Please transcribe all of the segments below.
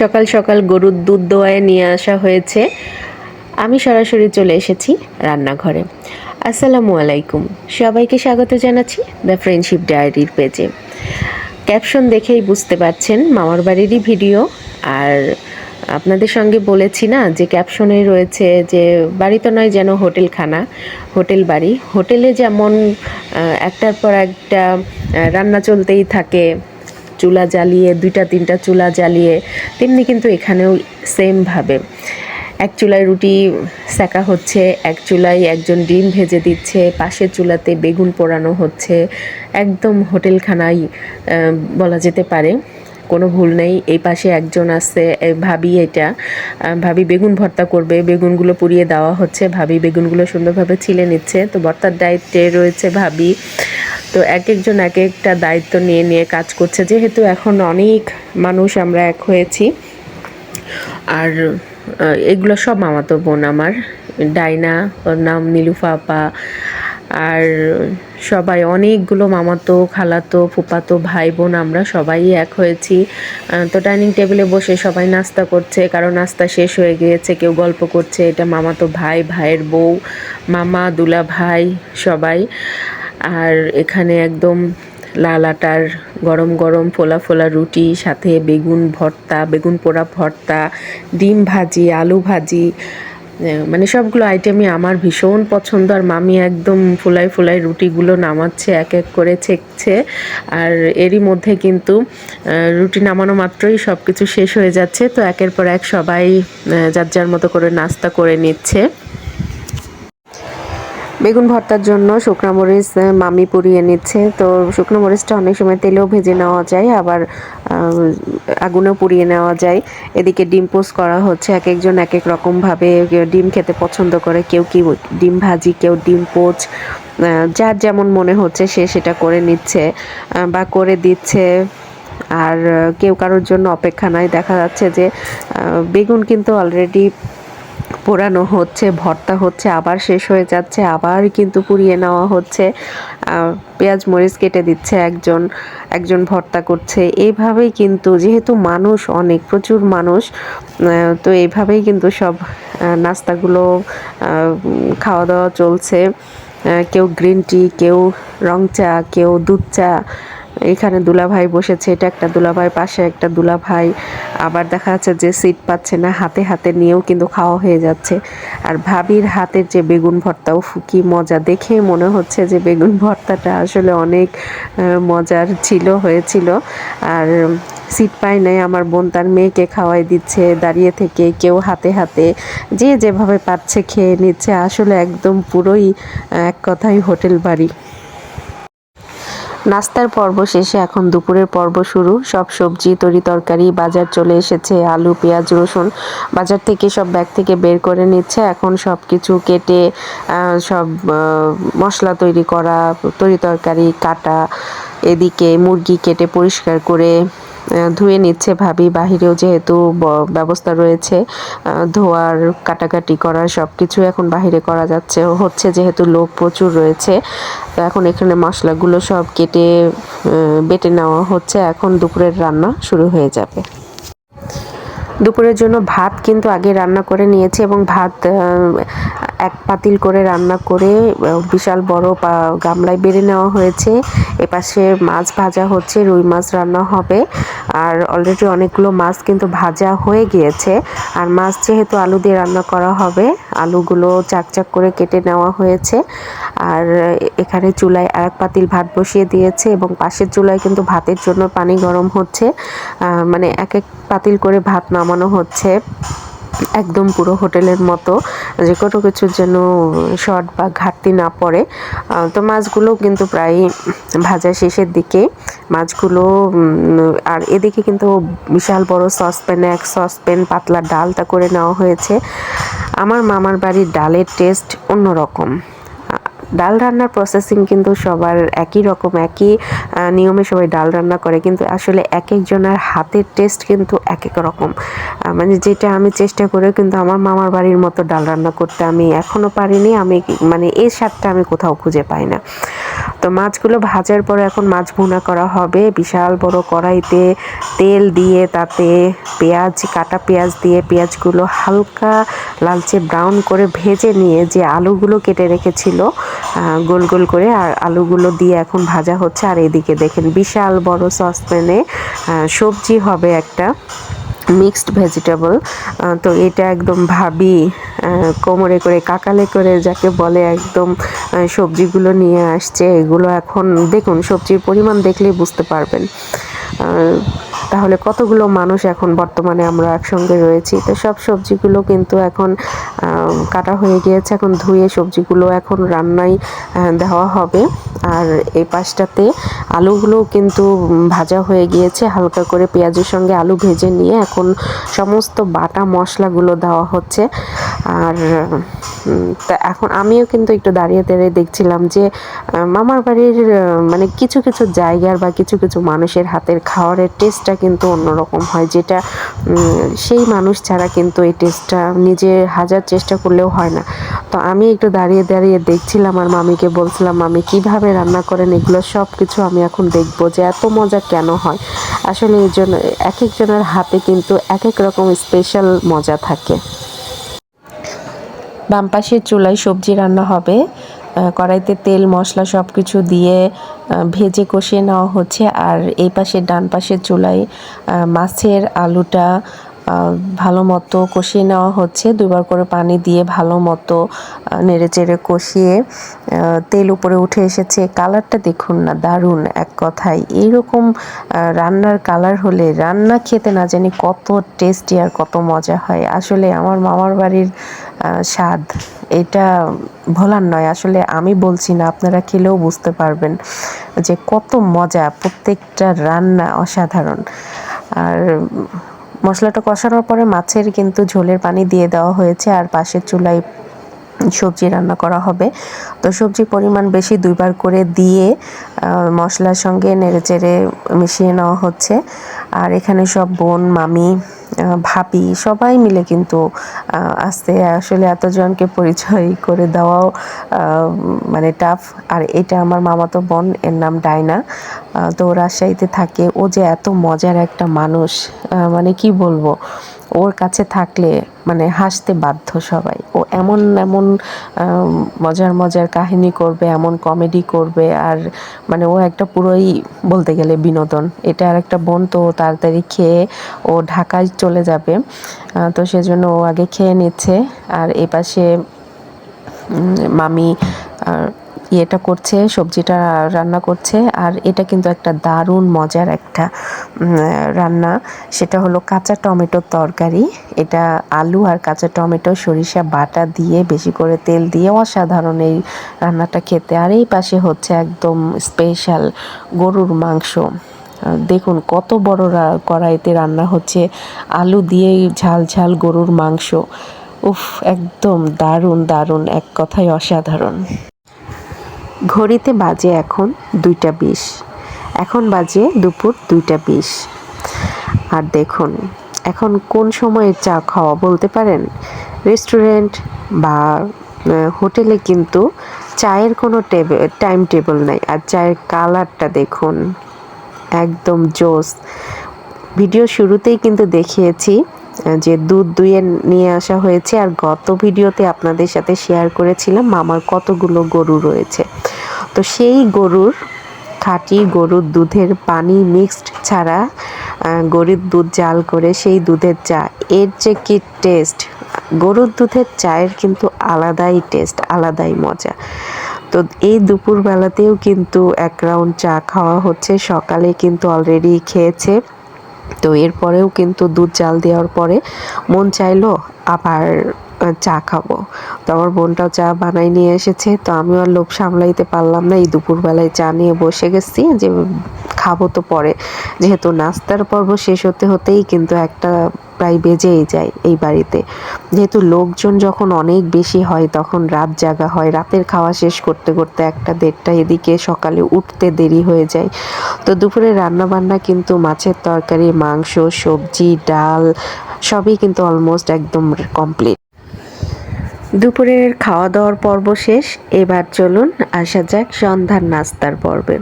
সকাল সকাল গরুর দুধ দোয়ায় নিয়ে আসা হয়েছে। আমি সরাসরি চলে এসেছি রান্নাঘরে। আসসালামু আলাইকুম। সবাইকে স্বাগত জানাচ্ছি দ্য ফ্রেন্ডশিপ ডায়েরির পেজে। ক্যাপশন দেখেই বুঝতে পারছেন মামার বাড়িরই ভিডিও। আর আপনাদের সঙ্গে বলেছি না যে ক্যাপশনে রয়েছে যে বাড়ি তো নয় যেন হোটেল খানা হোটেল বাড়ি। হোটেলে যেমন একটার পর একটা রান্না চলতেই থাকে চুলা জ্বালিয়ে, দুইটা, তিনটা চুলা জ্বালিয়ে, তেমনি কিন্তু এখানেও সেমভাবে এক চুলায় রুটি সেকা হচ্ছে, এক চুলায় একজন ডিম ভেজে দিচ্ছে, পাশের চুলাতে বেগুন পোড়ানো হচ্ছে, একদম হোটেলখানাই বলা যেতে পারে, কোনো ভুল নেই, এই পাশে একজন আছে ভাবি এটা ভাবি বেগুন ভর্তা করবে, বেগুনগুলো পুড়িয়ে দেওয়া হচ্ছে, ভাবি বেগুনগুলো সুন্দরভাবে ছিলে নিচ্ছে, তো ভর্তার দায়িত্বে রয়েছে ভাবি। তো এক একজন এক একটা দায়িত্ব নিয়ে নিয়ে কাজ করছে। যেহেতু এখন অনেক মানুষ আমরা এক হয়েছি। আর এগুলো সব মামাতো বোন আমার। ডাইনা, ওর নাম নীলুফা আপা। আর সবাই অনেকগুলো মামাতো, খালাতো, ফুপাতো ভাই বোন আমরা সবাই এক হয়েছি। তো ডাইনিং টেবিলে বসে সবাই নাস্তা করছে। কারও নাস্তা শেষ হয়ে গিয়েছে, কেউ গল্প করছে। এটা মামাতো ভাই, ভাইয়ের বউ, মামা দুলা ভাই সবাই। আর এখানে একদম লাল আটার গরম গরম ফোলা ফোলা রুটি, সাথে বেগুন ভর্তা, বেগুন পোড়া ভর্তা, ডিম ভাজি, আলু ভাজি মানে সবগুলো আইটেমই আমার ভীষণ পছন্দ। আর মামি একদম ফুলাই ফুলাই রুটিগুলো নামাচ্ছে, এক এক করে ছেঁকছে। আর এরই মধ্যে কিন্তু রুটি নামানো মাত্রই সব কিছু শেষ হয়ে যাচ্ছে। তো একের পর এক সবাই যার যার মতো করে নাস্তা করে নিচ্ছে। বেগুন ভর্তার জন্য শুকনো মরিচ মামি পুড়িয়ে নিচ্ছে। তো শুকনো মরিচটা অনেক সময় তেলেও ভেজে নেওয়া যায়, আবার আগুনেও পুড়িয়ে নেওয়া যায়। এদিকে ডিম পোস্ট করা হচ্ছে, এক একজন এক এক রকমভাবে ডিম খেতে পছন্দ করে, কেউ কি ডিম ভাজি, কেউ ডিম পোচ যার যেমন মনে হচ্ছে সে সেটা করে নিচ্ছে বা করে দিচ্ছে। আর কেউ কারোর জন্য অপেক্ষা নাই। দেখা যাচ্ছে যে বেগুন কিন্তু অলরেডি পোড়ানো হচ্ছে, ভর্তা হচ্ছে, আবার শেষ হয়ে যাচ্ছে, আবার কিন্তু পুড়িয়ে নেওয়া হচ্ছে। পেঁয়াজ মরিচ কেটে দিচ্ছে একজন একজন ভর্তা করছে। এইভাবেই কিন্তু যেহেতু মানুষ অনেক, প্রচুর মানুষ তো এইভাবেই কিন্তু সব নাস্তাগুলো খাওয়া দাওয়া চলছে। কেউ গ্রিন টি, কেউ রং চা, কেউ দুধ চা এখানে দুলাভাই বসেছে, এটা একটা দুলাভাই পাশে একটা দুলাভাই। আবার দেখা যাচ্ছে যে সিট পাচ্ছে না, হাতে হাতে নিয়েও কিন্তু খাওয়া হয়ে যাচ্ছে। আর ভাবির হাতের যে বেগুন ভর্তাও ফুকি মজা। দেখে মনে হচ্ছে যে বেগুন ভর্তাটা আসলে অনেক মজার ছিল, হয়েছিল। আর সিট পায় নাই, আমার বোন তার মেয়েকে খাওয়াই দিচ্ছে, দাঁড়িয়ে থেকে কেউ হাতে হাতে যে যেভাবে পাচ্ছে খেয়ে নিচ্ছে। আসলে একদম পুরোই এক কথাই হোটেল বাড়ি। নাস্তার পর্ব শেষে এখন দুপুরের পর্ব শুরু। সব সবজি, তরি তরকারি, বাজার চলে এসেছে। আলু, পেঁয়াজ, রসুন বাজার থেকে সব ব্যাগ থেকে বের করে নিচ্ছে। এখন সব কিছু কেটে সব মশলা তৈরি করা, তরি তরকারি, কাটা, এদিকে মুরগি কেটে পরিষ্কার করে ধুয়ে নিচ্ছে ভাবি। বাহিরেও যেহেতু ব্যবস্থা রয়েছে ধোয়ার, কাটাকাটি করার সব কিছু এখন বাহিরে করা যাচ্ছে। হচ্ছে যেহেতু লোক প্রচুর রয়েছে, তো এখন এখানে মশলাগুলো সব কেটে বেটে নেওয়া হচ্ছে। এখন দুপুরের রান্না শুরু হয়ে যাবে। দুপুরের জন্য ভাত কিন্তু আগে রান্না করে নিয়েছি এবং ভাত এক পাতিল করে রান্না করে বিশাল বড় গামলায় বেড়ে নেওয়া হয়েছে। এপাশে মাছ ভাজা হচ্ছে, রুই মাছ রান্না হবে। আর অলরেডি অনেকগুলো মাছ কিন্তু ভাজা হয়ে গিয়েছে। আর মাছ যেহেতু আলু দিয়ে রান্না করা হবে, আলুগুলো চাক চাক করে কেটে নেওয়া হয়েছে। আর এখানে চুলায় আর এক পাতিল ভাত বসিয়ে দিয়েছে এবং পাশের চুলায় কিন্তু ভাতের জন্য পানি গরম হচ্ছে। মানে এক এক পাতিল করে ভাত নামানো হচ্ছে, একদম পুরো হোটেলের মতো। যে কোনো কিছুর যেন শর্ট বা ঘাটতি না পড়ে। তো মাছগুলো কিন্তু প্রায় ভাজা শেষের দিকে মাছগুলো আর এদিকে কিন্তু বিশাল বড় সসপ্যানে, এক সসপ্যান পাতলা ডালটা করে নেওয়া হয়েছে। আমার মামার বাড়ির ডালের টেস্ট অন্যরকম। ডাল রান্নার প্রসেসিং কিন্তু সবার একই রকম, একই নিয়মে সবাই ডাল রান্না করে, কিন্তু আসলে এক একজনের হাতের টেস্ট কিন্তু এক এক রকম মানে যেটা আমি চেষ্টা করে কিন্তু আমার মামার বাড়ির মতো ডাল রান্না করতে আমি এখনও পারিনি, আমি মানে এই স্বাদটা আমি কোথাও খুঁজে পাই না। তো মাছগুলো ভাজার পর এখন মাছ ভুনা করা হবে, বিশাল বড় কড়াইতে তেল দিয়ে তাতে পেঁয়াজ, কাটা পেঁয়াজ দিয়ে পেঁয়াজগুলো হালকা লালচে ব্রাউন করে ভেজে নিয়ে যে আলুগুলো কেটে রেখেছিল গোল গোল করে আর আলুগুলো দিয়ে এখন ভাজা হচ্ছে। আর এদিকে দেখেন বিশাল বড় সসপ্যানে সবজি হবে একটা মিক্সড ভেজিটেবল। তো এটা একদম ভাবি কোমরে করে, কাকালে করে যাকে বলে একদম সবজিগুলো নিয়ে আসছে। এগুলো এখন দেখুন, সবজির পরিমাণ দেখলেই বুঝতে পারবেন। তাহলে কতগুলো মানুষ এখন বর্তমানে আমরা একসঙ্গে রয়েছি? তো সব সবজিগুলো কিন্তু এখন কাটা হয়ে গিয়েছে। এখন ধুয়ে সবজিগুলো এখন রান্নায় দেওয়া হবে। আর এই পাশটাতে আলুগুলোও কিন্তু ভাজা হয়ে গিয়েছে। হালকা করে পেঁয়াজের সঙ্গে আলু ভেজে নিয়ে এখন সমস্ত বাটা মশলাগুলো দেওয়া হচ্ছে। আর তা এখন আমিও কিন্তু একটু দাঁড়িয়ে দাঁড়িয়ে দেখছিলাম যে মামার বাড়ির মানে কিছু কিছু জায়গার বা কিছু কিছু মানুষের হাতের খাওয়ারের টেস্টটা কিন্তু অন্যরকম হয়, যেটা সেই মানুষ ছাড়া কিন্তু এই টেস্টটা নিজে হাজার চেষ্টা করলেও হয় না। তো আমি একটু দাঁড়িয়ে দাঁড়িয়ে দেখছিলাম আর মামিকে বলছিলাম, মামি, কীভাবে রান্না করেন এগুলো? সব কিছু আমি এখন দেখব যে এত মজা কেন হয়? আসলে এই জন্য এক একজনের হাতে কিন্তু এক এক রকম স্পেশাল মজা থাকে। বাম পাশের চুলায় সবজি রান্না হবে। কড়াইতে তেল, মশলা সব কিছু দিয়ে ভেজে কষিয়ে নেওয়া হচ্ছে। আর এই পাশের ডান পাশের চুলায় মাছের আলুটা ভালো মতো কষিয়ে নেওয়া হচ্ছে। দুবার করে পানি দিয়ে ভালো মতো নেড়ে চেড়ে কষিয়ে তেল উপরে উঠে এসেছে। কালারটা দেখুন না, দারুণ, এক কথায়। এইরকম রান্নার কালার হলে, রান্না খেতে না জানি কত টেস্টি আর কত মজা হয়। আসলে আমার মামার বাড়ির স্বাদ। এটা ভোলার নয়, আসলে আমি বলছি না, আপনারা খেলেও বুঝতে পারবেন যে কত মজা, প্রত্যেকটা রান্না অসাধারণ। আর মশলাটা কষানোর পরে মাছের কিন্তু ঝোলের পানি দিয়ে দেওয়া হয়েছে, আর পাশের চুলায় সবজি রান্না করা হবে। তো সবজির পরিমাণ বেশি দুইবার করে দিয়ে মশলার সঙ্গে নেড়েচেড়ে মিশিয়ে নেওয়া হচ্ছে। আর এখানে সব বোন, মামি ভাবি সবাই মিলে কিন্তু আসতে আসলে এতজনকে পরিচয় করে দেওয়াও মানে টাফ আর এটা আমার মামাতো বোন, এর নাম ডায়না তো রাজশাহীতে থাকে। ও যে এত মজার একটা মানুষ মানে কি বলব? ওর কাছে থাকলে মানে হাসতে বাধ্য সবাই। ও এমন এমন মজার মজার কাহিনী করবে, এমন কমেডি করবে, আর মানে ও একটা পুরোই বলতে গেলে বিনোদন। এটা আর একটা বোন, তো তাড়াতাড়ি খেয়ে ও ঢাকায় চলে যাবে। তো সেজন্য ও আগে খেয়ে নিচ্ছে। আর এপাশে মামি আর ইয়েটা করছে, সবজিটা রান্না করছে, আর এটা কিন্তু একটা দারুণ মজার একটা রান্না। সেটা হলো কাঁচা টমেটোর তরকারি। এটা আলু আর কাঁচা টমেটো, সরিষা বাটা দিয়ে বেশি করে তেল দিয়ে অসাধারণ এই রান্নাটা খেতে। আর এই পাশে হচ্ছে একদম স্পেশাল গরুর মাংস। দেখুন কত বড় কড়াইতে রান্না হচ্ছে। আলু দিয়েই ঝাল ঝাল গরুর মাংস। উফ, একদম দারুণ দারুণ, এক কথায় অসাধারণ। ঘড়িতে বাজে এখন দুইটা বিশ। এখন বাজে দুপুর দুইটা বিশ। আর দেখুন, এখন কোন সময়ের চা খাওয়া বলতে পারেন? রেস্টুরেন্ট বা হোটেলে কিন্তু চায়ের কোনো টেবিল টাইম টেবিল নাই। আর চায়ের কালারটা দেখুন, একদম জোস। ভিডিও শুরুতেই কিন্তু দেখিয়েছি যে দুধ দুয়ে নিয়ে আসা হয়েছে আর গত ভিডিওতে আপনাদের সাথে শেয়ার করেছিলাম মামার কতগুলো গরু রয়েছে। তো সেই গরুর খাঁটি গরুর দুধের পানি মিক্সড ছাড়া গরুর দুধ জাল করে সেই দুধের চা, এর যে কি টেস্ট গরুর দুধের চায়ের কিন্তু আলাদাই টেস্ট আলাদাই মজা। তো এই দুপুরবেলাতেও কিন্তু এক রাউন্ড চা খাওয়া হচ্ছে, সকালে কিন্তু অলরেডি খেয়েছে। তো এরপরেও কিন্তু দুধ জাল দেওয়ার পরে মন চাইলো আবার চা খাব। তো আমার বোনটাও চা বানাই নিয়ে এসেছে। তো আমি আর লোভ সামলাইতে পারলাম না। এই দুপুরবেলায় চা নিয়ে বসে গেছি যে, খাব তো পরে। যেহেতু নাস্তার পর্ব শেষ হতে হতেই কিন্তু একটা প্রায় বেজেই যায় এই বাড়িতে। যেহেতু লোকজন যখন অনেক বেশি হয়, তখন রাত জাগা হয়। রাতের খাওয়া শেষ করতে করতে একটা দেড়টা এদিকে সকালে উঠতে দেরি হয়ে যায়। তো দুপুরে রান্না বান্না কিন্তু মাছের তরকারি, মাংস, সবজি, ডাল, সবই কিন্তু অলমোস্ট একদম কমপ্লিট দুপুরের খাওয়া দাওয়ার পর্ব শেষ। এবার চলুন আসা যাক সন্ধ্যার নাস্তার পর্বে।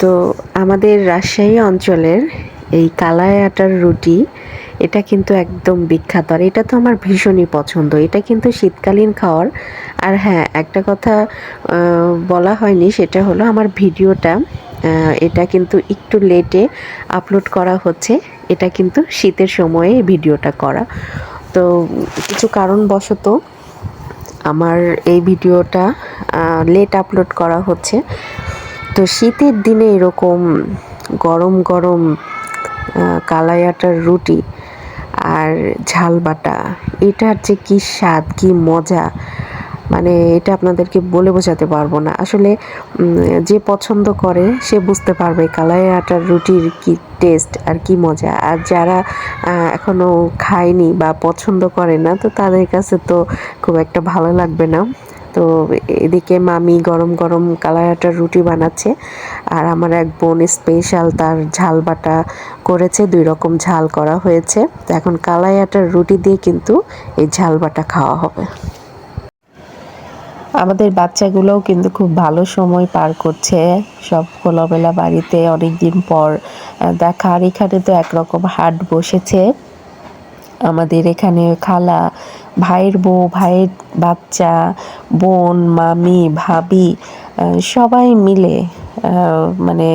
তো আমাদের রাজশাহী অঞ্চলের এই কালাই আটার রুটি, এটা কিন্তু একদম বিখ্যাত। আর এটা তো আমার ভীষণই পছন্দ। এটা কিন্তু শীতকালীন খাওয়ার। আর হ্যাঁ একটা কথা বলা হয়নি, সেটা হলো আমার ভিডিওটা এটা কিন্তু একটু লেটে আপলোড করা হচ্ছে। এটা কিন্তু শীতের সময়ে ভিডিওটা করা। তো, কিছু কারণবশত আমার এই ভিডিওটা লেট আপলোড করা হচ্ছে। তো শীতের দিনে এরকম গরম গরম কালাই আটার রুটি আর ঝাল বাটা। এটার যে কি স্বাদ, কি মজা মানে এটা আপনাদেরকে বলে বোঝাতে পারব না। আসলে যে পছন্দ করে, সে বুঝতে পারবে কালাই আটার রুটির কি টেস্ট আর কি মজা। আর যারা এখনও খায়নি বা পছন্দ করে না, তো তাদের কাছে তো খুব একটা ভালো লাগবে না। তো এদিকে মামি গরম গরম কালাই আটার রুটি বানাচ্ছে, আর আমার এক বোন স্পেশাল তার ঝাল বাটা করেছে, দুই রকম ঝাল করা হয়েছে। তো এখন কালাই রুটি দিয়ে কিন্তু এই ঝাল বাটা খাওয়া হবে। আমাদের বাচ্চাগুলোও কিন্তু খুব ভালো সময় পার করছে। সব খোলাবেলা বাড়িতে অনেক দিন পর দেখা, আর এখানে তো একরকম হাট বসেছে। আমাদের এখানে খালা, ভাইয়ের বউ, ভাইয়ের বাচ্চা, বোন, মামি, ভাবি সবাই মিলে মানে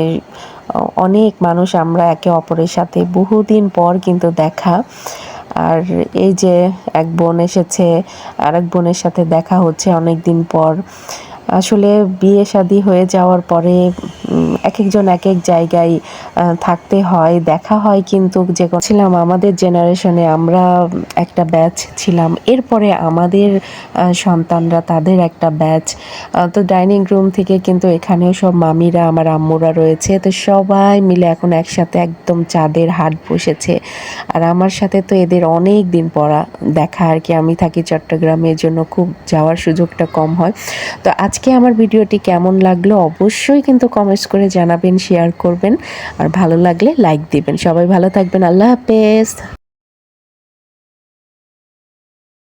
অনেক মানুষ আমরা একে অপরের সাথে বহুদিন পর কিন্তু দেখা। আর এই যে এক বোন এসেছে আর এক বোনের সাথে দেখা হচ্ছে অনেক দিন পর। আসলে বিয়ে শাদী হয়ে যাওয়ার পরে এক একজন এক এক জায়গায় থাকতে হয়, দেখা হয় কিন্তু যে ছিলাম আমাদের জেনারেশনে আমরা একটা ব্যাচ ছিলাম। এরপরে আমাদের সন্তানরা তাদের একটা ব্যাচ তো ডাইনিং রুম থেকে কিন্তু এখানেও সব মামিরা, আমার আম্মুরা রয়েছে, তো সবাই মিলে এখন একসাথে একদম চাঁদের হাট বসেছে। আর আমার সাথে তো এদের অনেক দিন পরা দেখা আর কি, আমি থাকি চট্টগ্রামে এর জন্য খুব যাওয়ার সুযোগটা কম হয়। তো আজকে আমার ভিডিওটি কেমন লাগল অবশ্যই কিন্তু কমেন্টস করে জানাবেন শেয়ার করবেন। আর ভালো লাগলে লাইক দিবেন। সবাই ভালো থাকবেন। আল্লাহ হাফেজ।